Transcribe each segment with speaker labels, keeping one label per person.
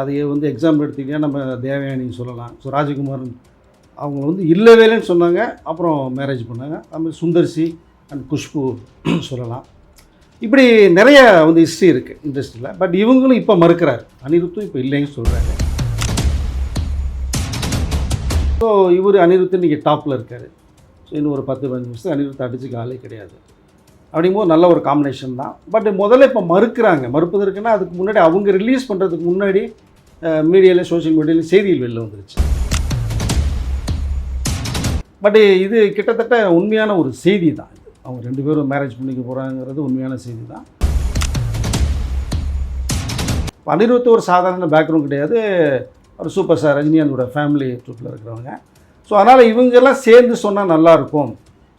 Speaker 1: அதை வந்து எக்ஸாம்பிள் எடுத்திங்கன்னா நம்ம தேவயானின்னு சொல்லலாம். ஸோ ராஜகுமாரன் அவங்க வந்து இல்லவேலைன்னு சொன்னாங்க. அப்புறம் மேரேஜ் பண்ணாங்க. அதுமாதிரி சுந்தர்சி அண்ட் குஷ்பு சொல்லலாம். இப்படி நிறைய வந்து ஹிஸ்ட்ரி இருக்குது இண்டஸ்ட்ரியில் பட் இவங்களும் இப்போ மறுக்கிறாரு. அனிருத்தும் இப்போ இல்லைன்னு சொல்கிறாங்க ஸோ இவர் அனிருத்து இன்றைக்கி டாப்பில் இருக்கார். ஸோ இன்னும் ஒரு பத்து பதினஞ்சு நிமிஷம் அனிருத்து அடிச்சுக்க ஆளே கிடையாது. அப்படிங்கும்போது நல்ல ஒரு காம்பினேஷன் தான். பட் முதல்ல இப்போ மறுக்கிறாங்க. மறுப்பதற்குன்னா அதுக்கு முன்னாடி அவங்க ரிலீஸ் பண்ணுறதுக்கு முன்னாடி மீடியாவில் சோஷியல் மீடியாவில் செய்திகள் வெளில வந்துருச்சு. பட் இது கிட்டத்தட்ட உண்மையான ஒரு செய்தி தான். இது அவங்க ரெண்டு பேரும் மேரேஜ் பண்ணிக்க போகிறாங்கிறது உண்மையான செய்தி தான். அனிருத்து ஒரு சாதாரண பேக்ரவுண்ட் கிடையாது. ஒரு சூப்பர் ஸ்டார் ரஜினிகாந்தோட ஃபேமிலி ட்ரூப்பில் இருக்கிறவங்க. ஸோ அதனால் இவங்கெல்லாம் சேர்ந்து சொன்னால் நல்லாயிருக்கும்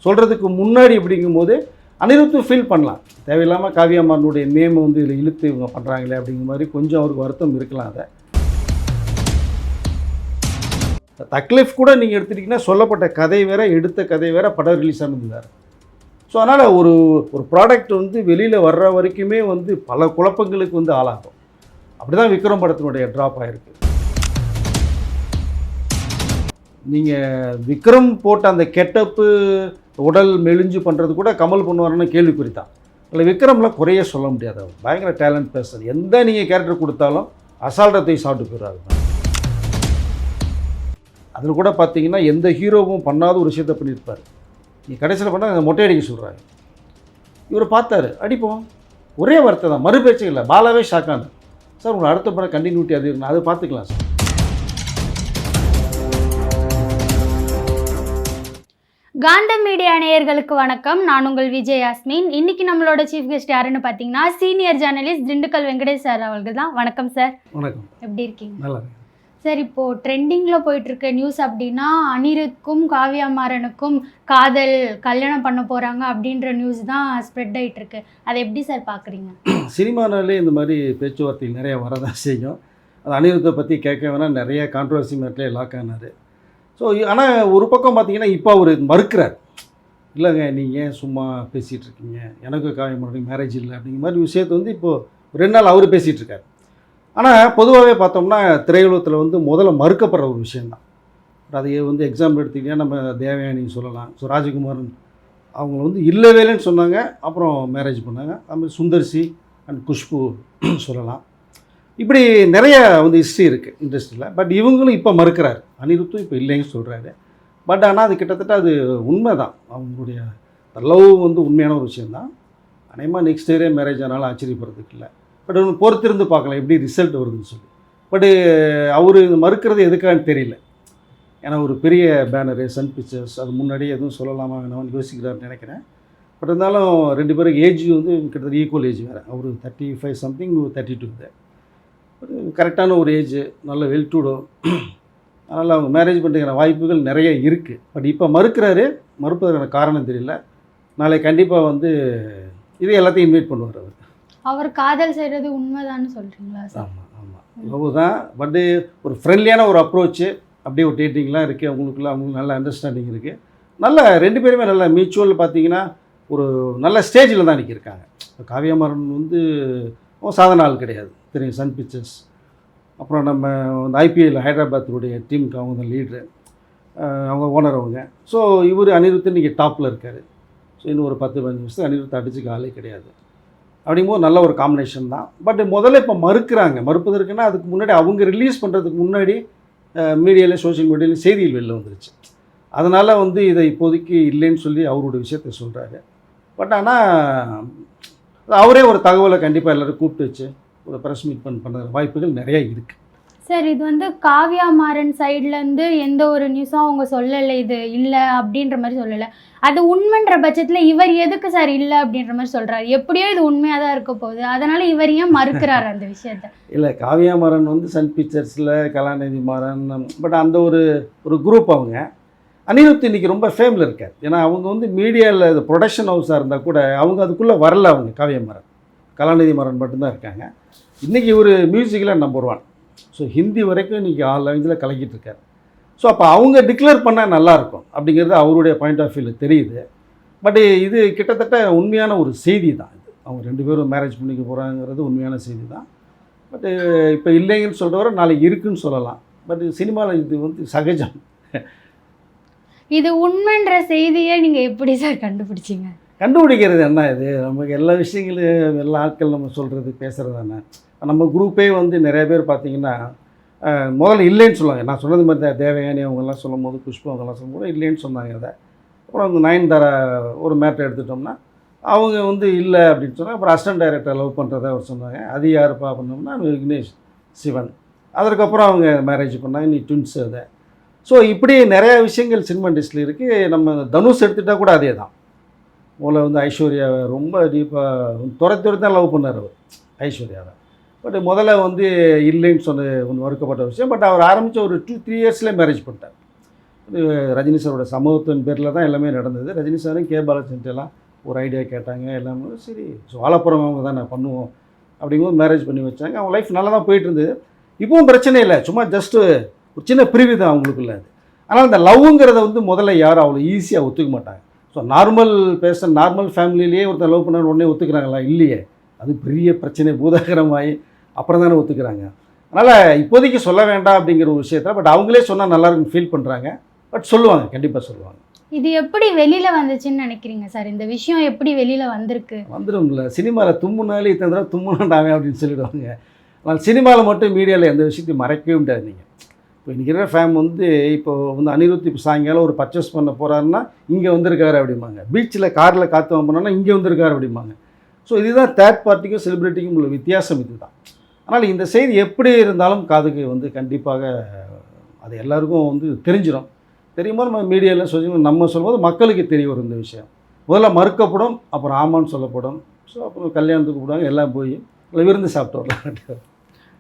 Speaker 1: சொல்கிறதுக்கு முன்னாடி அப்படிங்கும்போது அனிருத்து ஃபீல் பண்ணலாம். தேவையில்லாமல் காவியம்மானுடைய நேம் வந்து இதில் இழுத்து இவங்க பண்ணுறாங்களே அப்படிங்கிற மாதிரி கொஞ்சம் அவருக்கு வருத்தம் இருக்கலாம் அதை. தக்லீஃப் கூட நீங்கள் எடுத்துட்டிங்கன்னா சொல்லப்பட்ட கதை வேற எடுத்த கதை வேற படம் ரிலீஸ் ஆனது ஸோ அதனால் ஒரு ஒரு ப்ராடக்ட் வந்து வெளியில் வர்ற வரைக்குமே வந்து பல குழப்பங்களுக்கு வந்து ஆளாகும். அப்படி தான் விக்ரம் படத்தினுடைய ட்ராப் ஆகிருக்கு நீங்கள் விக்ரம் போட்ட அந்த கெட்டப்பு உடல் மெலிஞ்சு பண்ணுறது கூட கமல் பண்ணுவார்னு கேள்விக்குறி தான் இல்லை விக்ரம்லாம் குறைய சொல்ல முடியாது அவர். பயங்கர டேலண்ட் பேசுறது எந்த நீங்கள் கேரக்டர் கொடுத்தாலும் அசால்டத்தை சாப்பிட்டு போயிடுறாரு. அதில் கூட பார்த்தீங்கன்னா எந்த ஹீரோவும் பண்ணாத ஒரு விஷயத்தை பண்ணியிருப்பார். நீ கடைசியில் பண்ணால் மொட்டை அடிக்க சொல்கிறாரு இவர் பார்த்தாரு அடிப்போம். ஒரே வார்த்தை தான் மறுபேச்சு இல்லை. பாலாவே ஷாக்கான சார் உங்களை அடுத்த படம் கண்டினியூட்டி அது அதை பார்த்துக்கலாம் சார்.
Speaker 2: காண்டம் மீடியா நேயர்களுக்கு வணக்கம். நான் உங்கள் விஜய் யாஸ்மின். இன்னைக்கு நம்மளோட சீஃப் கெஸ்ட் யாருன்னு பார்த்தீங்கன்னா senior journalist Dindigul Venkatesh sir அவர்கள் தான். வணக்கம் சார்
Speaker 1: வணக்கம்.
Speaker 2: எப்படி இருக்கீங்க?
Speaker 1: நல்லா.
Speaker 2: சார் இப்போ ட்ரெண்டிங்கில் போயிட்டு இருக்க நியூஸ் அப்படின்னா அனிருத்க்கும் காவ்யா மாறனுக்கும் காதல் கல்யாணம் பண்ண போறாங்க அப்படின்ற நியூஸ் தான் ஸ்ப்ரெட் ஆயிட்டு இருக்கு. அதை எப்படி சார் பார்க்குறீங்க
Speaker 1: சினிமானாலே இந்த மாதிரி பேச்சுவார்த்தைகள் நிறைய வரதான் செய்யும். அது அனிருத்தை பற்றி கேட்க வேணால் நிறைய கான்ட்ரவர்சி மேட்லே லாக் ஆனார். ஸோ ஆனால் ஒரு பக்கம் பார்த்தீங்கன்னா இப்போ அவர் மறுக்கிறார். இல்லைங்க நீங்கள் ஏன் சும்மா பேசிகிட்டு இருக்கீங்க எனக்கு காயமரணி மேரேஜ் இல்லை அப்படிங்கிற மாதிரி விஷயத்தை வந்து இப்போது ரெண்டு நாள் அவர் பேசிகிட்டு இருக்கார் ஆனால் பொதுவாகவே பார்த்தோம்னா திரையுலகத்தில் வந்து முதல்ல மறுக்கப்படுற ஒரு விஷயந்தான் அதையே வந்து எக்ஸாம்பிள் எடுத்துக்கிட்டிங்கன்னா நம்ம தேவயானி சொல்லலாம். ஸோ ராஜகுமாரன் அவங்க வந்து இல்லவேலைன்னு சொன்னாங்க. அப்புறம் மேரேஜ் பண்ணாங்க. அது மாதிரி சுந்தர்சி அண்ட் குஷ்பு சொல்லலாம். இப்படி நிறைய வந்து ஹிஸ்ட்ரி இருக்குது இண்டஸ்ட்ரியில் பட் இவங்களும் இப்போ மறுக்கிறாரு. அனிருத்தும் இப்போ இல்லைன்னு சொல்கிறாரு பட் ஆனால் அது கிட்டத்தட்ட அது உண்மை தான் அவங்களுடைய லவ் வந்து உண்மையான ஒரு விஷயந்தான் அநேகமாக நெக்ஸ்ட் இயரே மேரேஜ் ஆனாலும் ஆச்சரியப்படுறதுக்கு இல்லை. பட் ஒன்று பொறுத்திருந்து பார்க்கலாம் எப்படி ரிசல்ட் வருதுன்னு சொல்லி. பட்டு அவர் மறுக்கிறது எதுக்கான்னு தெரியல. ஏன்னா ஒரு பெரிய பேனரு சன் பிக்சர்ஸ் அது முன்னாடியே எதுவும் சொல்லலாமா வேணாம்னு யோசிக்கிறாருன்னு நினைக்கிறேன். பட் இருந்தாலும் ரெண்டு பேருக்கு ஏஜ் வந்து கிட்டத்தட்ட ஈக்குவல் ஏஜ் வேறு. அவர் thirty five something thirty two இது கரெக்டான ஒரு ஏஜ் நல்ல வெல் டூடோ அதனால் அவங்க மேரேஜ் பண்ணுறதுக்கான வாய்ப்புகள் நிறைய இருக்குது பட் இப்போ மறுக்கிறாரு மறுப்பதற்கான காரணம் தெரியல. நாளை கண்டிப்பாக வந்து இது எல்லாத்தையும் இன்வைட் பண்ணுவார் அவர்.
Speaker 2: அவர் காதல் செய்கிறது உண்மைதான்னு சொல்றீங்களா சார்?
Speaker 1: ஆமாம் ஆமாம் லவ் தான் பட்டு ஒரு ஃப்ரெண்ட்லியான ஒரு அப்ரோச்சு அப்படியே ஒரு டேட்டிங்லாம் இருக்குது அவங்களுக்குள்ள அவங்களுக்கு நல்ல அண்டர்ஸ்டாண்டிங் இருக்குது நல்ல ரெண்டு பேருமே நல்ல மியூச்சுவல் பார்த்தீங்கன்னா ஒரு நல்ல ஸ்டேஜில் தான் இப்போ காவியமாறன் வந்து சாதாரண ஆள் கிடையாது. தெரியும் சன் பிக்சர்ஸ். அப்புறம் நம்ம வந்து ஐபிஎல் ஹைதராபாத்துடைய டீமுக்கு அவங்க தான் லீட்ரு அவங்க ஓனர் அவங்க. ஸோ இவர் அனிருத் இன்றைக்கி டாப்பில் இருக்கார். ஸோ இன்னும் ஒரு பத்து பதினஞ்சு வருஷத்துக்கு அனிருத் அடிச்சுக்க ஆளே கிடையாது. அப்படிங்கும்போது நல்ல ஒரு காம்பினேஷன் தான். பட் முதல்ல இப்போ மறுக்கிறாங்க. மறுப்பதற்குன்னா அதுக்கு முன்னாடி அவங்க ரிலீஸ் பண்ணுறதுக்கு முன்னாடி மீடியாவில் சோஷியல் மீடியாவில் செய்தியில் வெளில வந்துருச்சு. அதனால் வந்து இதை இப்போதைக்கு இல்லைன்னு சொல்லி அவரோட விஷயத்த சொல்கிறாரு பட் ஆனால் அவரே ஒரு தகவலை கண்டிப்பாக எல்லோரும் கூப்பிட்டு வச்சு ப்ரெஸ் மீட் பண்ண பண்ண வாய்ப்புகள் நிறைய இருக்குது
Speaker 2: சார் இது வந்து காவ்யா மாறன் சைட்லேருந்து எந்த ஒரு நியூஸும் அவங்க சொல்லலை இது இல்லை அப்படின்ற மாதிரி சொல்லலை. அது உண்மைன்ற பட்சத்தில் இவர் எதுக்கு சார் இல்லை அப்படின்ற மாதிரி சொல்கிறாரு எப்படியோ இது உண்மையாக தான் இருக்க போகுது. அதனால் இவர் ஏன் மறுக்கிறாரு அந்த விஷயத்த?
Speaker 1: இல்லை காவியா மாறன் வந்து சன் பிக்சர்ஸில் கலாநிதி மாறன் பட் அந்த ஒரு ஒரு குரூப் அவங்க. அனிருத் இன்னைக்கு ரொம்ப ஃபேமில் இருக்கார். ஏன்னா அவங்க வந்து மீடியாவில் இது ப்ரொடக்ஷன் ஹவுஸாக இருந்தால் கூட அவங்க அதுக்குள்ளே வரல அவங்க காவியா மாறன். கலாநிதி மாறன் மட்டும்தான் இருக்காங்க. இன்றைக்கி ஒரு மியூசிக்கில் நம்பர் ஒன் ஸோ ஹிந்தி வரைக்கும் இன்றைக்கி ஆல் லாங்குவேஜில் கலக்கிட்டு இருக்கார். ஸோ அப்போ அவங்க டிக்ளேர் பண்ணால் நல்லாயிருக்கும் அப்படிங்கிறது அவருடைய பாயிண்ட் ஆஃப் வியூவில் தெரியுது. பட் இது கிட்டத்தட்ட உண்மையான ஒரு செய்தி தான் இது. அவங்க ரெண்டு பேரும் மேரேஜ் பண்ணிக்க போகிறாங்கிறது உண்மையான செய்தி தான். பட்டு இப்போ இல்லைங்கன்னு சொல்கிறவரை நாளைக்கு இருக்குன்னு சொல்லலாம். பட் சினிமாவில் இது வந்து சகஜம்.
Speaker 2: இது உண்மைன்ற செய்தியை நீங்க எப்படி சார் கண்டுபிடிச்சீங்க?
Speaker 1: கண்டுபிடிக்கிறது என்ன இது? நமக்கு எல்லா விஷயங்களும் எல்லா ஆட்கள் நம்ம சொல்கிறது பேசுகிறது தானே? நம்ம குரூப்பே வந்து நிறைய பேர் பார்த்தீங்கன்னா முதல்ல இல்லைன்னு சொல்லுவாங்க. நான் சொன்னது மாதிரி தான் தேவயானி அவங்கெல்லாம் சொல்லும் போது புஷ்பா அவங்கெல்லாம் சொல்லும்போது இல்லைன்னு சொன்னாங்க அதை. அப்புறம் அவங்க நயன்தாரா ஒரு மேட்டர் எடுத்துட்டோம்னா அவங்க வந்து இல்லை அப்படின்னு சொன்னால் அப்புறம் அசிஸ்டன்ட் டைரக்டர் லவ் பண்ணுறத அவர் சொன்னாங்க. அது யாருப்பா பண்ணோம்னா விக்னேஷ் சிவன். அதற்கப்புறம் அவங்க மேரேஜ் பண்ணாங்க. நீ ட்வின்ஸ் அதை. ஸோ இப்படி நிறையா விஷயங்கள் சினிமா இண்டஸ்ட்ரியில் இருக்குது நம்ம தனுஷ் எடுத்துட்டால் கூட அதே தான். முதல்ல வந்து ஐஸ்வர்யாவை ரொம்ப டீப்பாக துரத்தி துரத்தி தான் லவ் பண்ணார் அவர் ஐஸ்வர்யாவை. பட் முதல்ல வந்து இல்லைன்னு சொன்ன ஒன்று மறுக்கப்பட்ட விஷயம். பட் அவர் ஆரம்பித்த ஒரு டூ த்ரீ இயர்ஸ்லேயே மேரேஜ் பண்ணிட்டார். ரஜினி சாரோட சமூகத்தின் பேரில் தான் எல்லாமே நடந்தது. ரஜினி சாரும் கே பாலச்சந்திர எல்லாம் ஒரு ஐடியா கேட்டாங்க எல்லாமே சரி சோழப்புறம் அவங்க தான் நான் பண்ணுவோம் அப்படிங்கும்போது மேரேஜ் பண்ணி வச்சாங்க. அவங்க லைஃப் நல்லா தான் போயிட்டு இருந்தது. இப்பவும் பிரச்சனை இல்லை. சும்மா ஜஸ்ட்டு ஒரு சின்ன பிரிவு தான் அவங்களுக்குள்ள அது. ஆனால் இந்த லவ்ங்கிறத வந்து முதல்ல யாரும் அவ்வளோ ஈஸியாக ஒத்துக்க மாட்டாங்க. ஸோ நார்மல் பேச நார்மல் ஃபேமிலியிலேயே ஒருத்தர் லவ் பண்ண உடனே ஒத்துக்கிறாங்களா? இல்லையே. அது பெரிய பிரச்சனை பூதாகரமாகி அப்புறம் தானே ஒத்துக்கிறாங்க. அதனால் இப்போதைக்கு சொல்ல வேண்டாம் அப்படிங்கிற ஒரு விஷயத்தில் பட் அவங்களே சொன்னால் நல்லா ஃபீல் பண்ணுறாங்க பட் சொல்லுவாங்க கண்டிப்பாக சொல்லுவாங்க.
Speaker 2: இது எப்படி வெளியில வந்துச்சுன்னு நினைக்கிறீங்க சார்? இந்த விஷயம் எப்படி வெளியில வந்திருக்கு?
Speaker 1: வந்துடும்ல சினிமாவில் தும்முனாலே இத்தனை தடவை தும்முனாண்டாவே அப்படின்னு சொல்லிடுவாங்க. ஆனால் சினிமாவில் மட்டும் மீடியாவில் எந்த விஷயத்தையும் மறைக்கவே முடியாது நீங்கள் இப்போ இன்றைக்கி இருக்கிற ஃபேம் வந்து இப்போ வந்து அனிருத் இப்போ சாயங்காலம் ஒரு பர்ச்சேஸ் பண்ண போகிறாருன்னா இங்கே வந்திருக்காரு அப்படிம்பாங்க. பீச்சில் காரில் காற்று வாங்கினா இங்கே வந்திருக்காரு அப்படிம்பாங்க. ஸோ இதுதான் தேர்ட் பார்ட்டிக்கும் செலிபிரிட்டிக்கும் உள்ள வித்தியாசம் இதுதான். ஆனால் இந்த செய்தி எப்படி இருந்தாலும் காதுக்கு வந்து கண்டிப்பாக அது எல்லாருக்கும் வந்து தெரிஞ்சிடும் போது நம்ம மீடியாவில் சொல்லி நம்ம சொல்லும்போது மக்களுக்கு தெரிய வரும் இந்த விஷயம். முதல்ல மறுக்கப்படும் அப்புறம் ஆமான்னு சொல்லப்படும். ஸோ அப்புறம் கல்யாணத்துக்கு கூப்பிடுவாங்க எல்லாம் போய் இல்லை விருந்து சாப்பிட்டு வரலாம்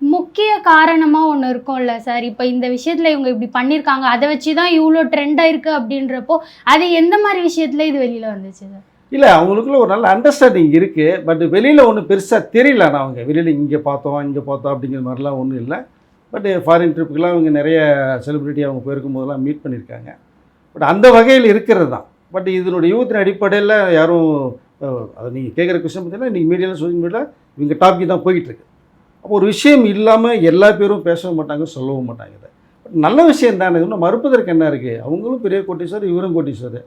Speaker 2: முக்கிய காரணமாக ஒன்று இருக்கும்ல சார் இப்போ இந்த விஷயத்தில் இவங்க இப்படி பண்ணியிருக்காங்க அதை வச்சு தான் இவ்வளோ ட்ரெண்டாக இருக்குது அப்படின்றப்போ அது எந்த மாதிரி விஷயத்துல இது வெளியில் வந்துச்சு சார்
Speaker 1: இல்லை அவங்களுக்குள்ள ஒரு நல்ல அண்டர்ஸ்டாண்டிங் இருக்குது பட் வெளியில் ஒன்றும் பெருசாக தெரியல. ஆனால் அவங்க வெளியில் இங்கே பார்த்தோம் இங்கே பார்த்தோம் அப்படிங்கிற மாதிரிலாம் ஒன்றும் இல்லை. பட் ஃபாரின் ட்ரிப்புக்கெலாம் அவங்க நிறைய செலிப்ரிட்டி அவங்க போயிருக்கும் போதெல்லாம் மீட் பண்ணியிருக்காங்க. பட் அந்த வகையில் இருக்கிறது தான். பட் இதனுடைய யூத்தின் அடிப்படையில் யாரும் அதை நீங்கள் கேட்குற கொஸ்டின் பார்த்தீங்கன்னா நீங்கள் மீடியாவில் சோசியல் மீடியாவில் இவங்க டாபிக் தான் போய்கிட்டுருக்கு அப்போ ஒரு விஷயம் இல்லாமல் எல்லா பேரும் பேசவும் மாட்டாங்க சொல்லவும் மாட்டாங்க இதை. பட் நல்ல விஷயம் தானே. இன்னும் மறுப்பதற்கு என்ன இருக்குது அவங்களும் பெரிய கோட்டீஸ்வர் இவரும் கோட்டீஸ்வர்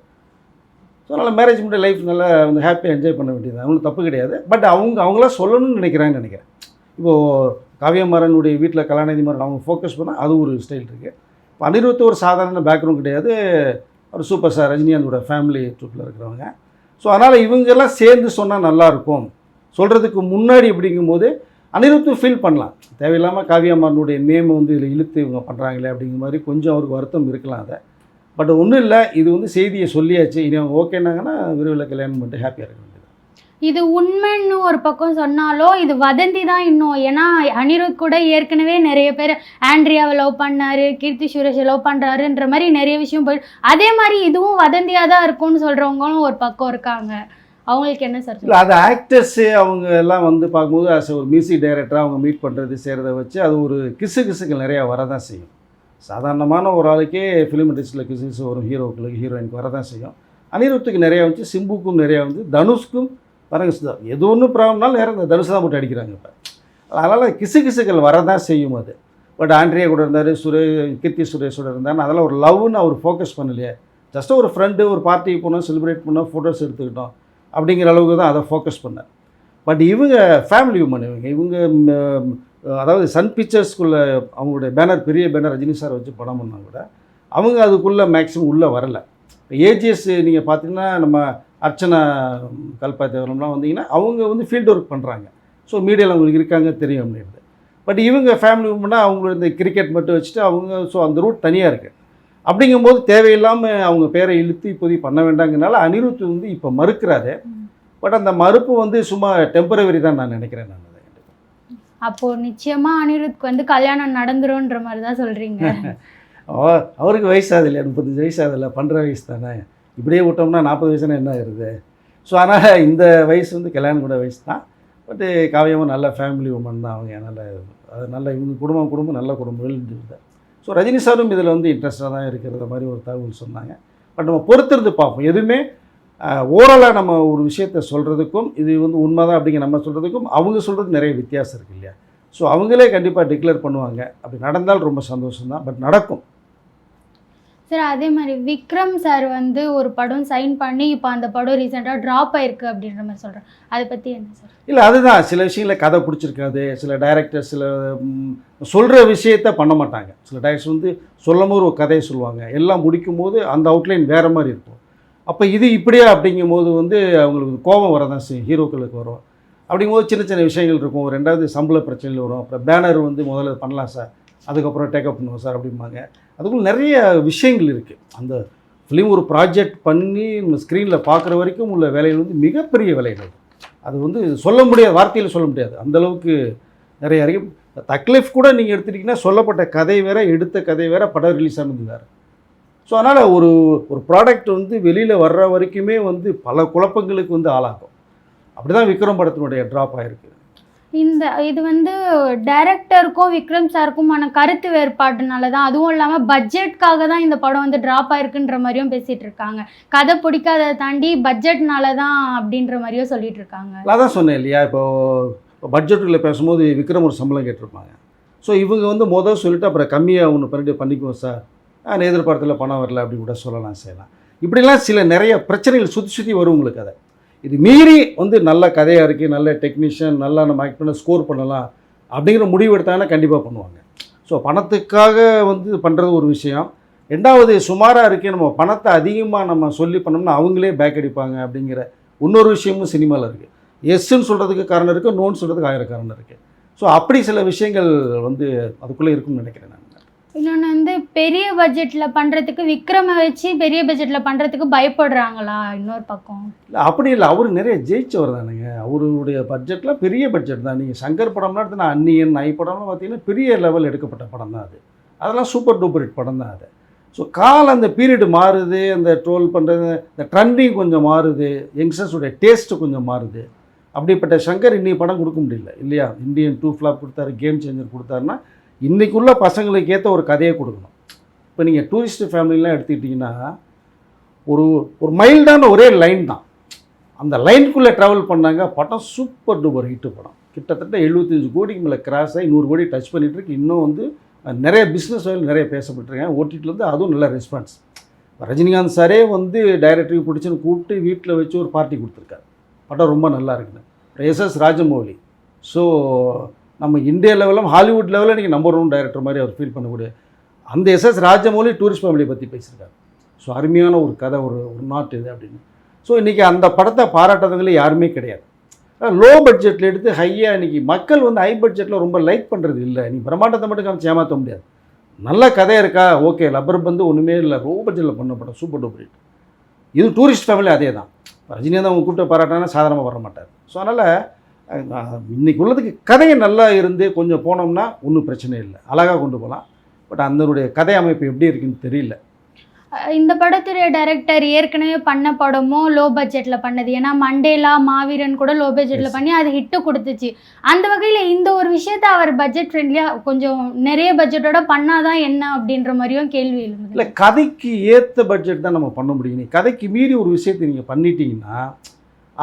Speaker 1: ஸோ அதனால் மேரேஜ் மட்டும் லைஃப் நல்லா வந்து ஹாப்பியாக என்ஜாய் பண்ண வேண்டியது அவங்களுக்கு தப்பு கிடையாது. பட் அவங்க அவங்களா சொல்லணும்னு நினைக்கிறாங்கன்னு நினைக்கிறேன். இப்போது காவியமாறனுடைய வீட்டில் கலாநிதி மாறன் அவங்க ஃபோக்கஸ் பண்ணால் அது ஒரு ஸ்டைல் இருக்குது இப்போ அனிருத்து ஒரு சாதாரண பேக்ரவுண்ட் கிடையாது. ஒரு சூப்பர் ஸ்டார் ரஜினிகாந்தோட ஃபேமிலி ட்ரூப்பில் இருக்கிறவங்க. ஸோ அதனால் இவங்கெல்லாம் சேர்ந்து சொன்னால் நல்லாயிருக்கும். சொல்கிறதுக்கு முன்னாடி அப்படிங்கும்போது அனிருத்து ஃபீல் பண்ணலாம். தேவையில்லாமல் காவியம்மானுடைய நேம் வந்து இதில் இழுத்து இவங்க பண்ணுறாங்களே அப்படிங்கிற மாதிரி கொஞ்சம் அவருக்கு வருத்தம் இருக்கலாம் அதை. பட் ஒன்றும் இல்லை இது வந்து செய்தியை சொல்லியாச்சு. இனி அவங்க ஓகேனாங்கன்னா விரைவில் கல்யாணம் பண்ணிட்டு ஹாப்பியாக இருக்க வேண்டியது
Speaker 2: இது உண்மைன்னு ஒரு பக்கம் சொன்னாலும் இது வதந்தி தான் இன்னும். ஏன்னா அனிருத் கூட ஏற்கனவே நிறைய பேர் ஆண்ட்ரியாவை லவ் பண்ணாரு கீர்த்தி சுரேஷை லவ் பண்ணுறாருன்ற மாதிரி நிறைய விஷயம் போய் அதே மாதிரி இதுவும் வதந்தியாக தான் இருக்கும்னு சொல்கிறவங்களும் ஒரு பக்கம் இருக்காங்க. அவங்களுக்கு என்ன சார்
Speaker 1: இல்லை அது ஆக்டர்ஸு அவங்க எல்லாம் வந்து பார்க்கும்போது a ஒரு மியூசிக் டைரக்டராக அவங்க மீட் பண்ணுறது செய்கிறத வச்சு அது ஒரு கிசு கிசுக்கள் நிறையா வரதான் செய்யும். சாதாரணமான ஒரு ஆளுக்கே ஃபிலிம் இண்டஸ்ட்ரியில் கிசு வரும் ஹீரோக்களுக்கு ஹீரோயினுக்கு வரதான் செய்யும். அனிருத்துக்கு நிறையா வந்துச்சு சிம்புக்கும் நிறையா வந்து தனுஷ்க்கும் வரங்க சுதா- எது ஒன்று ப்ராப்ளம்னாலும் நேரம் இந்த தனுஷ் தான் போட்டு அடிக்கிறாங்க இப்போ. அதனால் கிசு கிசுக்கள் வரதான் செய்யும் அது. பட் ஆண்ட்ரியா கூட இருந்தார் சுரே கீர்த்தி சுரேஷோட இருந்தார். அதெல்லாம் ஒரு லவ்னு அவர் ஃபோக்கஸ் பண்ணலையே. ஜஸ்ட் ஒரு ஃப்ரெண்டு ஒரு பார்ட்டிக்கு போனோம் செலிப்ரேட் பண்ணோம் ஃபோட்டோஸ் எடுத்துக்கிட்டோம் அப்படிங்கிற அளவுக்கு தான் அதை ஃபோக்கஸ் பண்ணேன். பட் இவங்க ஃபேமிலி உமன் இவங்க இவங்க அதாவது சன் பிக்சர்ஸ்குள்ளே அவங்களுடைய பேனர் பெரிய பேனர் ரஜினி சார் வச்சு படம் பண்ணா கூட அவங்க அதுக்குள்ளே மேக்ஸிமம் உள்ளே வரல. ஏஜிஎஸ் நீங்கள் பார்த்தீங்கன்னா நம்ம அர்ச்சனா கல்பாத்தேவரம்லாம் வந்தீங்கன்னா அவங்க வந்து ஃபீல்டு ஒர்க் பண்ணுறாங்க ஸோ மீடியாவில் அவங்களுக்கு இருக்காங்க தெரியும் அப்படின்றது. பட் இவங்க ஃபேமிலி உமன்னா அவங்களோட இந்த கிரிக்கெட் மட்டும் வச்சுட்டு அவங்க ஸோ அந்த ரூட் தனியாக இருக்குது அப்படிங்கும்போது தேவையில்லாமல் அவங்க பேரை இழுத்து இப்போதைக்கு பண்ண வேண்டாங்கனால அனிருத் வந்து இப்போ மறுக்கிறாரு. பட் அந்த மறுப்பு வந்து சும்மா டெம்பரவரி தான் நான் நினைக்கிறேன் நான்.
Speaker 2: அப்போ நிச்சயமா அனிருத்க்கு வந்து கல்யாணம் நடந்துரும்ன்ற மாதிரி தான் சொல்றீங்க
Speaker 1: அவருக்கு வயசாகுது இல்லையா? முப்பத்தஞ்சு ஆகுது இல்லை பண்ணுற வயசு தானே. இப்படியே விட்டோம்னா நாற்பது வயசுனா என்ன ஆகுது ஸோ அதனால் இந்த வயசு வந்து கல்யாணம் கூட வயசு தான். பட்டு காவியமாக நல்ல ஃபேமிலி உமன் தான் அவங்க. அதனால் அது நல்ல இவங்க குடும்பம் குடும்பம் நல்ல குடும்பங்கள் இருந்தது. ஸோ ரஜினி சாரும் இதில் வந்து இன்ட்ரெஸ்டாக தான் இருக்கிறத மாதிரி ஒரு தகவல் சொன்னாங்க. பட் நம்ம பொறுத்திருந்து பார்ப்போம். எதுவுமே ஓரலாக நம்ம ஒரு விஷயத்த சொல்கிறதுக்கும் இது வந்து உண்மைதான் அப்படிங்கிற நம்ம சொல்கிறதுக்கும் அவங்க சொல்கிறது நிறைய வித்தியாசம் இருக்கு இல்லையா? ஸோ அவங்களே கண்டிப்பாக டிக்ளேர் பண்ணுவாங்க. அப்படி நடந்தால் ரொம்ப சந்தோஷம்தான். பட் நடக்கும்.
Speaker 2: சார் அதே மாதிரி விக்ரம் சார் வந்து ஒரு படம் சைன் பண்ணி இப்போ அந்த படம் ரீசெண்டாக ட்ராப் ஆயிருக்கு அப்படின்ற மாதிரி சொல்கிறேன் அதை பற்றி என்ன சார்
Speaker 1: இல்லை அதுதான். சில விஷயங்கள கதை பிடிச்சிருக்காது. சில டைரக்டர் சில சொல்கிற விஷயத்த பண்ண மாட்டாங்க. சில டைரக்டர்ஸ் வந்து சொல்லும் போது ஒரு கதையை சொல்லுவாங்க. எல்லாம் முடிக்கும் போது அந்த அவுட்லைன் வேறு மாதிரி இருக்கும். அப்போ இது இப்படியே அப்படிங்கும் போது வந்து அவங்களுக்கு கோபம் வரதான் செய்யும் ஹீரோக்களுக்கு வரும். அப்படிங்கும்போது சின்ன சின்ன விஷயங்கள் இருக்கும். ரெண்டாவது சம்பள பிரச்சனைகள் வரும். அப்புறம் பேனர் வந்து முதல்ல பண்ணலாம் சார். அதுக்கப்புறம் டேக்கப் பண்ணுவோம் சார் அப்படிம்பாங்க. அதுக்குள்ள நிறைய விஷயங்கள் இருக்குது அந்த ஃபிலிம் ஒரு ப்ராஜெக்ட் பண்ணி நம்ம ஸ்க்ரீனில் பார்க்குற வரைக்கும் உள்ள வேலைகள் வந்து மிகப்பெரிய வேலைகள். அது வந்து சொல்ல முடியாது வார்த்தையில் சொல்ல முடியாது. அந்தளவுக்கு நிறைய இருக்கு. தக்லீஃப் கூட நீங்கள் எடுத்துட்டிங்கன்னா சொல்லப்பட்ட கதை வேற எடுத்த கதை வேற படம் ரிலீஸ் ஆனது வேறு. ஸோ அதனால் ஒரு ஒரு ப்ராடக்ட் வந்து வெளியில் வர்ற வரைக்குமே வந்து பல குழப்பங்களுக்கு வந்து ஆளாகும். அப்படி தான் விக்ரம் படத்தினுடைய ட்ராப் ஆகிருக்கு
Speaker 2: இந்த இது வந்து டைரக்டருக்கும் விக்ரம் சாருக்குமான கருத்து வேறுபாட்டுனால தான் அதுவும் இல்லாமல் பட்ஜெட்காக தான் இந்த படம் வந்து ட்ராப் ஆயிருக்குன்ற மாதிரியும் பேசிட்டு இருக்காங்க கதை பிடிக்காததை தாண்டி பட்ஜெட்னால தான் அப்படின்ற மாதிரியும் சொல்லிட்டு இருக்காங்க
Speaker 1: அதான் சொன்னேன் இல்லையா இப்போ பட்ஜெட்டுக்குள்ளே பேசும்போது விக்ரம் ஒரு சம்பளம் கேட்டிருப்பாங்க. ஸோ இவங்க வந்து மொதல் சொல்லிட்டு அப்புறம் கம்மியாக ஒன்று பண்ணிட்டு பண்ணிக்குவோம் சார். நான் எதிர்பார்த்தில் பணம் வரல அப்படி கூட சொல்லலாம் செய்யலாம். இப்படிலாம் சில நிறைய பிரச்சனைகள் சுற்றி சுற்றி வரும் உங்களுக்கு அதை. இது மீறி வந்து நல்ல கதையாக இருக்குது நல்ல டெக்னீஷியன் நல்லா நம்ம ஆக்ட் பண்ண ஸ்கோர் பண்ணலாம் அப்படிங்கிற முடிவு எடுத்தாங்கன்னா கண்டிப்பாக பண்ணுவாங்க. ஸோ பணத்துக்காக வந்து பண்ணுறது ஒரு விஷயம். ரெண்டாவது சுமாராக இருக்குது நம்ம பணத்தை அதிகமாக நம்ம சொல்லி பண்ணோம்னா அவங்களே பேக் அடிப்பாங்க அப்படிங்கிற இன்னொரு விஷயமும் சினிமாவில் இருக்குது எஸ்ன்னு சொல்கிறதுக்கு காரணம் இருக்குது நோன்னு சொல்கிறதுக்கு ஆயிரம் காரணம் இருக்குது ஸோ அப்படி சில விஷயங்கள் வந்து அதுக்குள்ளே இருக்கும்னு நினைக்கிறேன் நான்.
Speaker 2: இன்னொன்று வந்து பெரிய பட்ஜெட்டில் பண்ணுறதுக்கு விக்ரமை வச்சு பெரிய பட்ஜெட்டில் பண்ணுறதுக்கு பயப்படுறாங்களா இன்னொரு பக்கம்?
Speaker 1: இல்லை அப்படி இல்லை. அவர் நிறைய ஜெயிச்சவர் தானுங்க. அவருடைய பட்ஜெட்டில் பெரிய பட்ஜெட் தான். நீங்கள் சங்கர் படம்னா எடுத்து நான் அன்னியன் ஐ படம்லாம் பார்த்தீங்கன்னா பெரிய லெவல் எடுக்கப்பட்ட படம் தான் அது. அதெல்லாம் சூப்பர் டூப்பர் ஹிட் படம் தான் அது. ஸோ காலம் அந்த பீரியடு மாறுது. அந்த ட்ரோல் பண்ணுறது இந்த ட்ரெண்டிங் கொஞ்சம் மாறுது. யங்ஸ்டர்ஸுடைய டேஸ்ட்டு கொஞ்சம் மாறுது. அப்படிப்பட்ட சங்கர் இன்னைக்கு படம் கொடுக்க முடியல இல்லையா? இந்தியன் டூ ஃப்ளாப் கொடுத்தாரு கேம் சேஞ்சர் கொடுத்தாருன்னா இன்றைக்குள்ள பசங்களுக்கு ஏற்ற ஒரு கதையை கொடுக்கணும். இப்போ நீங்கள் டூரிஸ்ட் ஃபேமிலிலாம் எடுத்துக்கிட்டிங்கன்னா ஒரு ஒரு மைல்டான ஒரே லைன் தான். அந்த லைனுக்குள்ளே ட்ராவல் பண்ணாங்க படம் சூப்பர் டூப்பர் ஹிட்டு படம். கிட்டத்தட்ட எழுபத்தஞ்சு கோடிக்கு மேலே கிராஸ் ஆகி நூறு கோடி டச் பண்ணிகிட்ருக்கு இன்னும் வந்து நிறைய பிஸ்னஸ் வேலை நிறைய பேசப்பட்டிருக்கேன் ஓடிடியில் வந்து அதுவும் நல்ல ரெஸ்பான்ஸ் ரஜினிகாந்த் சாரே வந்து டைரக்டருக்கு பிடிச்சுன்னு கூப்பிட்டு வீட்டில் வச்சு ஒரு பார்ட்டி கொடுத்துருக்காரு. படம் ரொம்ப நல்லா இருக்குது. S S Rajamouli. ஸோ நம்ம இந்தியா லெவலும் ஹாலிவுட் லெவலில் இன்றைக்கி நம்பர் ஒன் டைரக்டர் மாதிரி அவர் ஃபீல் பண்ணக்கூடிய அந்த எஸ் எஸ் ராஜமௌலி டூரிஸ்ட் ஃபேமிலியை பற்றி பேசியிருக்காரு. ஸோ அருமையான ஒரு கதை ஒரு ஒரு நாட்டு இது அப்படின்னு. ஸோ இன்றைக்கி அந்த படத்தை பாராட்டாதவங்களே யாருமே கிடையாது. லோ பட்ஜெட்டில் எடுத்து ஹையாக இன்றைக்கி மக்கள் வந்து ஹை பட்ஜெட்டில் ரொம்ப லைக் பண்ணுறது இல்லை. நீ பிரம்மாண்டத்தை மட்டும் காமிச்சு ஏமாற்ற முடியாது. நல்ல கதையாக இருக்கா? ஓகே லப்பர் பந்து ஒன்றுமே இல்லை. லோ பட்ஜெட்டில் பண்ண படம் சூப்பர் டூப்பர் ஹிட் இது டூரிஸ்ட் ஃபேமிலி அதே தான் ரஜினிகாந்த் அவங்க கூப்பிட்டு பாராட்டினா சாதாரணமாக வர மாட்டார். ஸோ அதனால் இன்னைக்கு உள்ளதுக்கு கதையை நல்லா இருந்து கொஞ்சம் போனோம்னா ஒன்றும் பிரச்சனை இல்லை. அழகாக கொண்டு போகலாம். பட் அதனுடைய கதை அமைப்பு எப்படி இருக்குன்னு தெரியல.
Speaker 2: இந்த படத்துடைய டைரக்டர் ஏற்கனவே பண்ண படமும் லோ பட்ஜெட்டில் பண்ணது. ஏன்னா மண்டேலா மாவீரன் கூட லோ பட்ஜெட்டில். பண்ணி அது ஹிட்டு கொடுத்துச்சு. அந்த வகையில் இந்த ஒரு விஷயத்த அவர் பட்ஜெட் ஃப்ரெண்ட்லியாக கொஞ்சம் நிறைய பட்ஜெட்டோட பண்ணாதான் என்ன அப்படின்ற மாதிரியும் கேள்வி எழுந்தது.
Speaker 1: இல்லை கதைக்கு ஏற்ற பட்ஜெட் தான் நம்ம பண்ண முடியும். நீ கதைக்கு மீறி ஒரு விஷயத்தை நீங்கள் பண்ணிட்டீங்கன்னா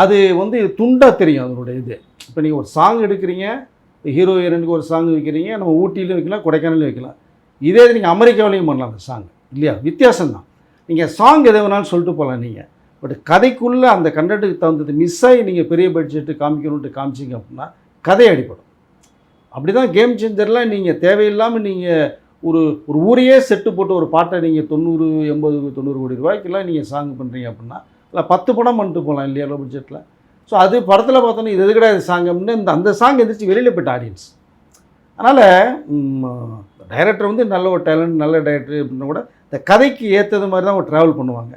Speaker 1: அது வந்து துண்டாக தெரியும் அதனுடைய இது. இப்போ நீங்கள் ஒரு சாங் எடுக்கிறீங்க ஹீரோ ஹீரோனுக்கு ஒரு சாங் வைக்கிறீங்க நம்ம ஊட்டியிலும் வைக்கலாம் கொடைக்கானலையும் வைக்கலாம். இதே இது நீங்கள் அமெரிக்காவிலையும் பண்ணலாம் அந்த சாங் இல்லையா? வித்தியாசம்தான். நீங்கள் சாங் எதை வேணாலும் சொல்லிட்டு போகலாம் நீங்கள் பட் கதைக்குள்ளே அந்த கண்டென்ட்டுக்கு தகுந்தது மிஸ் ஆகி நீங்கள் பெரிய பட்ஜெட்டு காமிக்கணுன்ட்டு காமிச்சிங்க அப்படின்னா கதை அடிப்படும். அப்படி தான் கேம் சேஞ்சர்லாம் நீங்கள் தேவையில்லாமல் நீங்கள் ஒரு ஒரு ஊரையே செட்டு போட்டு ஒரு பாட்டை நீங்கள் தொண்ணூறு எண்பது தொண்ணூறு கோடி ரூபாய்க்கெல்லாம் நீங்கள் சாங் பண்ணுறீங்க அப்படின்னா இல்லை பத்து படம் பண்ணிட்டு போகலாம் இல்லையா லோ பட்ஜெட்டில் ஸோ அது படத்தில் பார்த்தோன்னா இது எது கிடையாது சாங் அப்படின்னு இந்த அந்த சாங் எந்திரிச்சு வெளியில் போயிட்ட ஆடியன்ஸ் அதனால் டைரக்டர் வந்து நல்ல ஒரு டேலண்ட் நல்ல டைரக்டர் அப்படின்னா கூட இந்த கதைக்கு ஏற்றது மாதிரி தான் அவங்க ட்ராவல் பண்ணுவாங்க.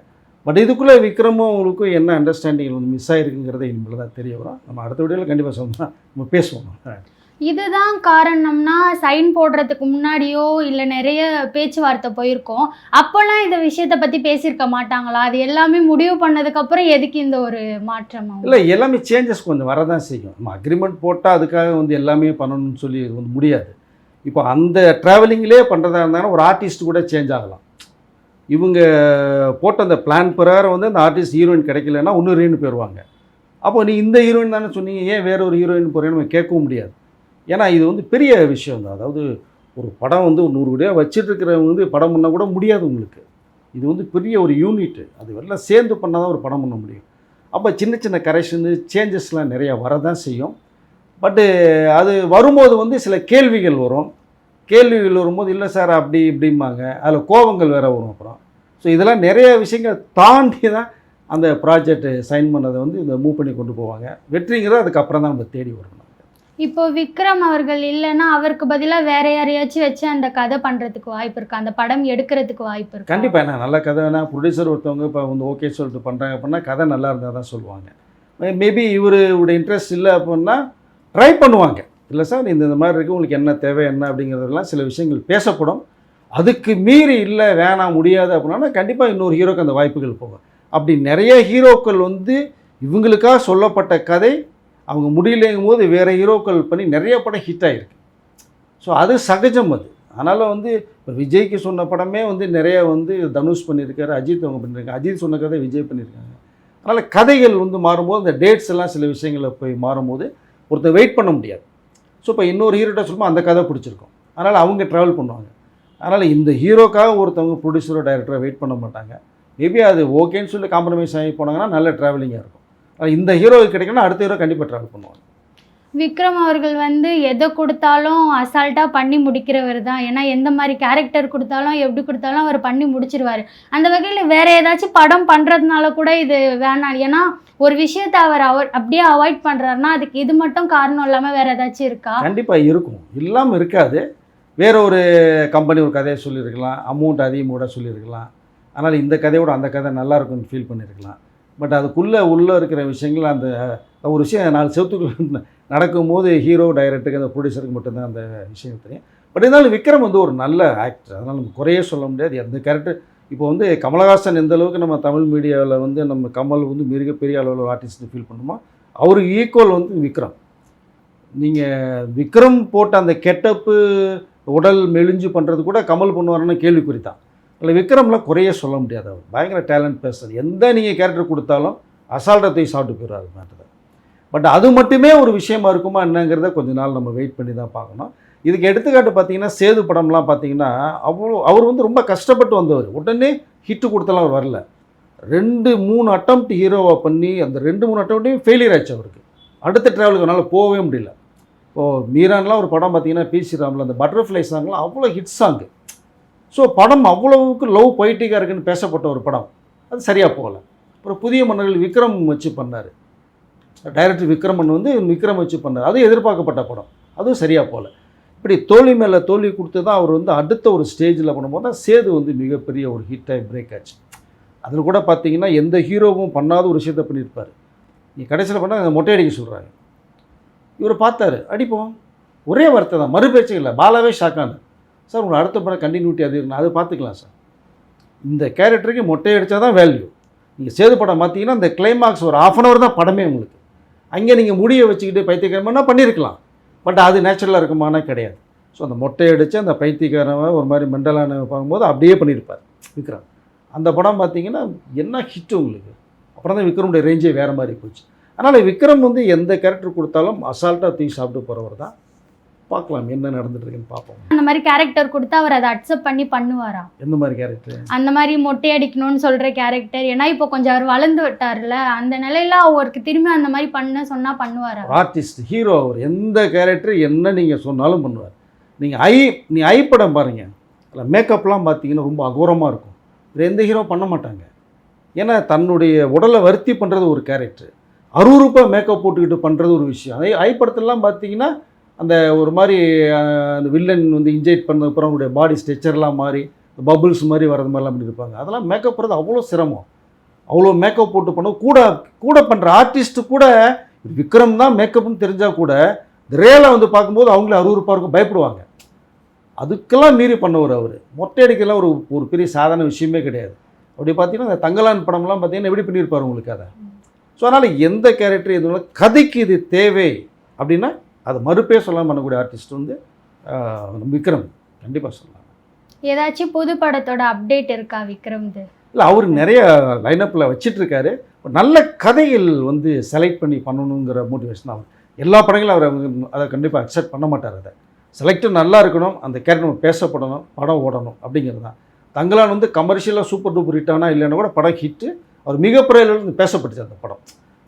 Speaker 1: பட் இதுக்குள்ளே விக்ரமும் அவங்களுக்கும் என்ன அண்டர்ஸ்டாண்டிங் வந்து மிஸ் ஆகிருக்குங்கிறத இனிமேல் தான் தெரிய வரும். நம்ம அடுத்த வீடியோவில் கண்டிப்பாக சொன்னோம் நம்ம பேசுவோம்.
Speaker 2: இதுதான் காரணம்னா சைன் போடுறதுக்கு முன்னாடியோ இல்லை நிறைய பேச்சுவார்த்தை போயிருக்கோம். அப்போல்லாம் இந்த விஷயத்தை பற்றி பேசியிருக்க மாட்டாங்களா? அது எல்லாமே முடிவு பண்ணதுக்கப்புறம் எதுக்கு இந்த ஒரு மாற்றம்
Speaker 1: இல்லை எல்லாமே சேஞ்சஸ் கொஞ்சம் வரதான் செய்யும். நம்ம அக்ரிமெண்ட் போட்டால் அதுக்காக வந்து எல்லாமே பண்ணணும்னு சொல்லி வந்து முடியாது. இப்போ அந்த ட்ராவலிங்லேயே பண்ணுறதா இருந்தாலும் ஒரு ஆர்டிஸ்ட் கூட சேஞ்ச் ஆகலாம். இவங்க போட்ட அந்த பிளான் பிரகாரம் வந்து அந்த ஆர்டிஸ்ட் ஹீரோயின் கிடைக்கலன்னா இன்னொரு ஹீரோயின் போயிடுவாங்க அப்போ நீ இந்த ஹீரோயின் தானே சொன்னீங்க ஏன் வேற ஒரு ஹீரோயின் போகிறேன்னு நம்ம கேட்கவும் முடியாது. ஏன்னா இது வந்து பெரிய விஷயம் தான். அதாவது ஒரு படம் வந்து ஒரு நூறு கோடியாக வச்சுட்டு இருக்கிறவங்க வந்து படம் பண்ணால் கூட முடியாது உங்களுக்கு. இது வந்து பெரிய ஒரு யூனிட்டு அது எல்லாம் சேர்ந்து பண்ணால் தான் ஒரு படம் பண்ண முடியும். அப்போ சின்ன சின்ன கரெக்ஷனு சேஞ்சஸ்லாம் நிறையா வரதான் செய்யும். பட்டு அது வரும்போது வந்து சில கேள்விகள் வரும். கேள்விகள் வரும்போது இல்லை சார் அப்படி இப்படிம்பாங்க. அதில் கோபங்கள் வேறு வரும் அப்புறம். ஸோ இதெல்லாம் நிறைய விஷயங்கள் தாண்டி தான் அந்த ப்ராஜெக்ட் சைன் பண்ணதை வந்து இந்த மூவ் பண்ணி கொண்டு போவாங்க. வெற்றிங்கிறது அதுக்கப்புறம் தான் நம்ம தேடி வரணும்.
Speaker 2: இப்போ விக்ரம் அவர்கள் இல்லைன்னா அவருக்கு பதிலாக வேற யாரையாச்சும் வச்சு அந்த கதை பண்ணுறதுக்கு வாய்ப்பு இருக்கு? அந்த படம் எடுக்கிறதுக்கு வாய்ப்பு இருக்கு?
Speaker 1: கண்டிப்பாக என்ன நல்ல கதைனா ப்ரொடியூசர் ஒருத்தவங்க இப்போ வந்து ஓகே சொல்லிட்டு பண்ணுறாங்க அப்படின்னா கதை நல்லா இருந்தால் தான் சொல்லுவாங்க. மேபி இவரோட இன்ட்ரெஸ்ட் இல்லை அப்படின்னா ட்ரை பண்ணுவாங்க. இல்லை சார் இந்த இந்த மாதிரி இருக்குது உங்களுக்கு என்ன தேவை என்ன அப்படிங்கிறதெல்லாம் சில விஷயங்கள் பேசப்படும். அதுக்கு மீறி இல்லை வேணாம் முடியாது அப்படின்னா கண்டிப்பாக இன்னொரு ஹீரோக்கு அந்த வாய்ப்புகள் போகும். அப்படி நிறைய ஹீரோக்கள் வந்து இவங்களுக்காக சொல்லப்பட்ட கதை அவங்க முடியலங்கும் போது வேறு ஹீரோக்கள் பண்ணி நிறைய படம் ஹிட் ஆகிருக்கு ஸோ அது சகஜம் அது. அதனால் வந்து இப்போ விஜய்க்கு சொன்ன படமே வந்து நிறைய வந்து தனுஷ் பண்ணியிருக்காரு அஜித் அவங்க பண்ணியிருக்காங்க. அஜித் சொன்ன கதை விஜய் பண்ணியிருக்காங்க. அதனால் கதைகள் வந்து மாறும்போது அந்த டேட்ஸ் எல்லாம் சில விஷயங்களில் போய் மாறும்போது ஒருத்தர் வெயிட் பண்ண முடியாது. ஸோ இப்போ இன்னொரு ஹீரோட்ட சொல்லும்போது அந்த கதை பிடிச்சிருக்கும். அதனால் அவங்க ட்ராவல் பண்ணுவாங்க. அதனால் இந்த ஹீரோக்காக ஒருத்தவங்க ப்ரொடியூசரோ டைரக்டரோ வெயிட் பண்ண மாட்டாங்க. மேபி அது ஓகேன்னு சொல்லி காம்ப்ரமைஸ் ஆகி போனாங்கன்னா நல்ல ட்ராவலிங்காக இருக்கும். இந்த ஹீரோவுக்கு கிடைக்கணும்னா அடுத்த ஹீரோ கண்டிப்பாக ட்ராவல் பண்ணுவாங்க.
Speaker 2: விக்ரம் அவர்கள் வந்து எதை கொடுத்தாலும் அசால்ட்டா பண்ணி முடிக்கிறவர் தான். ஏன்னா எந்த மாதிரி கேரக்டர் கொடுத்தாலும் எப்படி கொடுத்தாலும் அவர் பண்ணி முடிச்சிருவாரு. அந்த வகையில வேற ஏதாச்சும் படம் பண்றதுனால கூட இது வேணாம். ஏன்னா ஒரு விஷயத்தை அவர் அவர் அப்படியே அவாய்ட் பண்றாருன்னா அதுக்கு இது மட்டும் காரணம் இல்லாம வேற ஏதாச்சும் இருக்கா?
Speaker 1: கண்டிப்பாக இருக்கும். இல்லாமல் இருக்காது. வேற ஒரு கம்பெனி ஒரு கதையை சொல்லியிருக்கலாம். அமௌண்ட் அதிகமாக சொல்லியிருக்கலாம். அதனால் இந்த கதையோட அந்த கதை நல்லா இருக்கும்னு ஃபீல் பண்ணியிருக்கலாம். பட் அதுக்குள்ளே உள்ளே இருக்கிற விஷயங்கள் அந்த ஒரு விஷயம் நாலு செவத்துக்குள்ள நடக்கும்போது ஹீரோ டைரக்டருக்கு அந்த ப்ரொடியூசருக்கு மட்டும்தான் அந்த விஷயம் தெரியும். பட் இருந்தாலும் விக்ரம் வந்து ஒரு நல்ல ஆக்டர் அதனால் நம்ம குறையே சொல்ல முடியாது. எந்த கேரக்டர் இப்போ வந்து கமலஹாசன் எந்த அளவுக்கு நம்ம தமிழ் மீடியாவில் வந்து நம்ம கமல் வந்து மிகப்பெரிய அளவில் ஒரு ஆர்டிஸ்ட் ஃபீல் பண்ணுமோ அவருக்கு ஈக்குவல் வந்து விக்ரம். நீங்கள் விக்ரம் போட்ட அந்த கெட்டப்பு உடல் மெலிஞ்சு பண்ணுறது கூட கமல் பண்ணுவாருன்னு கேள்விக்குறி தான். இல்லை விக்ரம்லாம் குறைய சொல்ல முடியாது அவர். பயங்கர டேலண்ட் பேசுறது எந்த நீங்கள் கேரக்டர் கொடுத்தாலும் அசால்டத்தை சாப்பிட்டு போயிடுறாரு மேட்டர். பட் அது மட்டுமே ஒரு விஷயமா இருக்குமா என்னங்கிறத கொஞ்ச நாள் நம்ம வெயிட் பண்ணி தான் பார்க்கணும். இதுக்கு எடுத்துக்காட்டு பார்த்தீங்கன்னா சேது படம்லாம் பார்த்தீங்கன்னா அவ்வளோ அவர் வந்து ரொம்ப கஷ்டப்பட்டு வந்தவர். உடனே ஹிட்டு கொடுத்தலாம் அவர் வரல. ரெண்டு மூணு அட்டம்ப்ட் ஹீரோவாக பண்ணி அந்த ரெண்டு மூணு அட்டம்ப்டையும் ஃபெயிலியர் ஆச்சு அவருக்கு. அடுத்த ட்ராவலுக்கு அவனால் போகவே முடியல. இப்போது மீரான்லாம் ஒரு படம் பார்த்தீங்கன்னா பி ஸ்ரீராமில் அந்த பட்டர்ஃப்ளை சாங்லாம் அவ்வளோ ஹிட் சாங்கு ஸோ படம் அவ்வளவுக்கு லவ் பொயிட்டிக்காக இருக்குன்னு பேசப்பட்ட ஒரு படம். அது சரியாக போகலை. அப்புறம் புதிய மன்னர்கள் விக்ரம் வச்சு பண்ணார். டைரக்டர் விக்ரமன் வந்து விக்ரம் வச்சு பண்ணார். அதுவும் எதிர்பார்க்கப்பட்ட படம். அதுவும் சரியாக போகல. இப்படி தோல்வி மேலே தோல்வி கொடுத்து தான் அவர் வந்து அடுத்த ஒரு ஸ்டேஜில் பண்ணும்போது தான் சேது வந்து மிகப்பெரிய ஒரு ஹிட்டாகி பிரேக் ஆச்சு. அதில் கூட பார்த்தீங்கன்னா எந்த ஹீரோவும் பண்ணாத ஒரு விஷயத்தை பண்ணியிருப்பார். நீ கடைசியில் பண்ணால் மொட்டை அடிக்க சொல்கிறாங்க இவர் பார்த்தாரு. அடிப்போம். ஒரே வார்த்தை தான். மறுபேச்சும் இல்லை. பாலாவே ஷாக்கானு சார் உங்களை அடுத்த படம் கண்டினியூட்டி அது இருக்கணும் அதை பார்த்துக்கலாம் சார். இந்த கேரக்டருக்கு மொட்டை அடித்தா தான் வேல்யூ நீங்கள் சேது படம் பார்த்தீங்கன்னா இந்த கிளைமாக்ஸ் ஒரு ஆஃப் அன் ஹவர் தான் படமே உங்களுக்கு. அங்கே நீங்கள் முடியை வச்சுக்கிட்டு பைத்தியக்காரமானா பண்ணியிருக்கலாம். பட் அது நேச்சுரலாக இருக்குமானா கிடையாது. ஸோ அந்த மொட்டை அடித்து அந்த பைத்தியக்காரன் ஒரு மாதிரி மெண்டலான பார்க்கும்போது அப்படியே பண்ணியிருப்பார் விக்ரம். அந்த படம் பார்த்தீங்கன்னா என்ன ஹிட் உங்களுக்கு? அப்புறம் தான் விக்ரமுடைய ரேஞ்சே வேறு மாதிரி போச்சு. அதனால் விக்ரம் வந்து எந்த கேரக்டர் கொடுத்தாலும் அசால்ட்டாக தூக்கி சாப்பிட்டு போகிறவர் தான். பார்க்கலாம் என்ன நடந்துட்டு இருக்குன்னு பார்ப்போம்.
Speaker 2: அந்த மாதிரி கேரக்டர் கொடுத்தா அவர் அதை அக்செப்ட் பண்ணி பண்ணுவாரா?
Speaker 1: எந்த மாதிரி கேரக்டர்
Speaker 2: அந்த மாதிரி மொட்டை அடிக்கணும்னு சொல்ற கேரக்டர் ஏன்னா இப்போ கொஞ்சம் அவர் வளர்ந்து விட்டார்ல அந்த நிலையில அவருக்கு திரும்பி அந்த மாதிரி பண்ண சொன்னா பண்ணுவாரா?
Speaker 1: ஆர்டிஸ்ட் ஹீரோ அவர் எந்த கேரக்டர் என்ன நீங்கள் சொன்னாலும் பண்ணுவார். நீங்கள் ஐ நீ ஐ படம் பாருங்கள் அதில் மேக்கப்லாம் பார்த்தீங்கன்னா ரொம்ப அகோரமாக இருக்கும். இது எந்த ஹீரோ பண்ண மாட்டாங்க. ஏன்னா தன்னுடைய உடலை வருத்தி பண்ணுறது ஒரு கேரக்டர் அருவருப்பாக மேக்கப் போட்டுக்கிட்டு பண்ணுறது ஒரு விஷயம். அதே ஐ படத்துலலாம் பார்த்தீங்கன்னா அந்த ஒரு மாதிரி அந்த வில்லன் வந்து இன்ஜெக்ட் பண்ண அப்புறம் அவங்களுடைய பாடி ஸ்ட்ரெச்சர்லாம் மாறி பபுள்ஸ் மாதிரி வரது மாதிரிலாம் பண்ணியிருப்பாங்க. அதெல்லாம் மேக்கப் பண்ணுறது அவ்வளோ சிரமம். அவ்வளோ மேக்கப் போட்டு பண்ண கூட கூட பண்ணுற ஆர்டிஸ்ட்டு கூட விக்ரம் தான் மேக்கப்னு தெரிஞ்சால் கூட ரியலாக வந்து பார்க்கும்போது அவங்களே அறுவறுப்பாக இருக்கும் பயப்படுவாங்க. அதுக்கெல்லாம் மீறி பண்ணவர் அவர். மொட்டை அடிக்கலாம் ஒரு ஒரு பெரிய சாதாரண விஷயமே கிடையாது. அப்படி பார்த்தீங்கன்னா இந்த தங்கலான் படம்லாம் பார்த்தீங்கன்னா எப்படி பண்ணியிருப்பார் உங்களுக்கு அதை? ஸோ அதனால் எந்த கேரக்டர் எதுவும் கதைக்கு இது தேவை அப்படின்னா அது மறுப்பே சொல்லாமல் பண்ணக்கூடிய ஆர்டிஸ்ட் வந்து விக்ரம். கண்டிப்பாக சொல்லலாம்.
Speaker 2: ஏதாச்சும் புது படத்தோட அப்டேட் இருக்கா விக்ரம்து?
Speaker 1: இல்லை அவர் நிறைய லைனப்பில் வச்சிட்ருக்காரு. நல்ல கதைகள் வந்து செலக்ட் பண்ணி பண்ணணுங்கிற மோட்டிவேஷன் அவர். எல்லா படங்களும் அவர் அதை கண்டிப்பாக அக்செப்ட் பண்ண மாட்டார் அதை. செலக்டர் நல்லா இருக்கணும் அந்த கேரக்டர் பேசப்படணும் படம் ஓடணும் அப்படிங்கிறது தான். தங்களான் வந்து கமர்ஷியலாக சூப்பர் டூப்பர் ஹிட் ஆனால் இல்லைன்னா கூட படம் ஹிட்டு அவர் மிகப்பெரிய அளவில் பேசப்பட்டுச்சு அந்த படம்.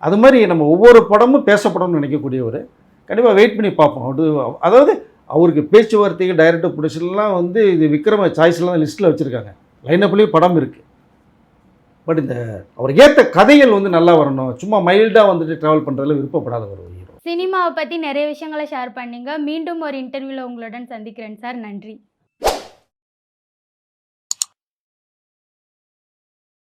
Speaker 1: அது மாதிரி நம்ம ஒவ்வொரு படமும் பேசப்படணும்னு நினைக்கக்கூடியவர் கண்டிப்பாக வெயிட் பண்ணி பார்ப்போம். அதாவது அவருக்கு பேச்சுவார்த்தைக்கு டைரக்டர் ப்ரொடியூசர்லாம் வந்து இது விக்ரம சாய்ஸ்லாம் லிஸ்ட்டில் வச்சுருக்காங்க. லைனப்லேயும் படம் இருக்குது பட் இந்த அவர் ஏற்ற கதைகள் வந்து நல்லா வரணும். சும்மா மைல்டாக வந்துட்டு ட்ராவல் பண்ணுறதுல விருப்பப்படாத ஒரு ஹீரோ
Speaker 2: சினிமாவை பற்றி நிறைய விஷயங்களை ஷேர் பண்ணீங்க. மீண்டும் ஒரு இன்டர்வியூவில் உங்களுடன் சந்திக்கிறேன் சார். நன்றி.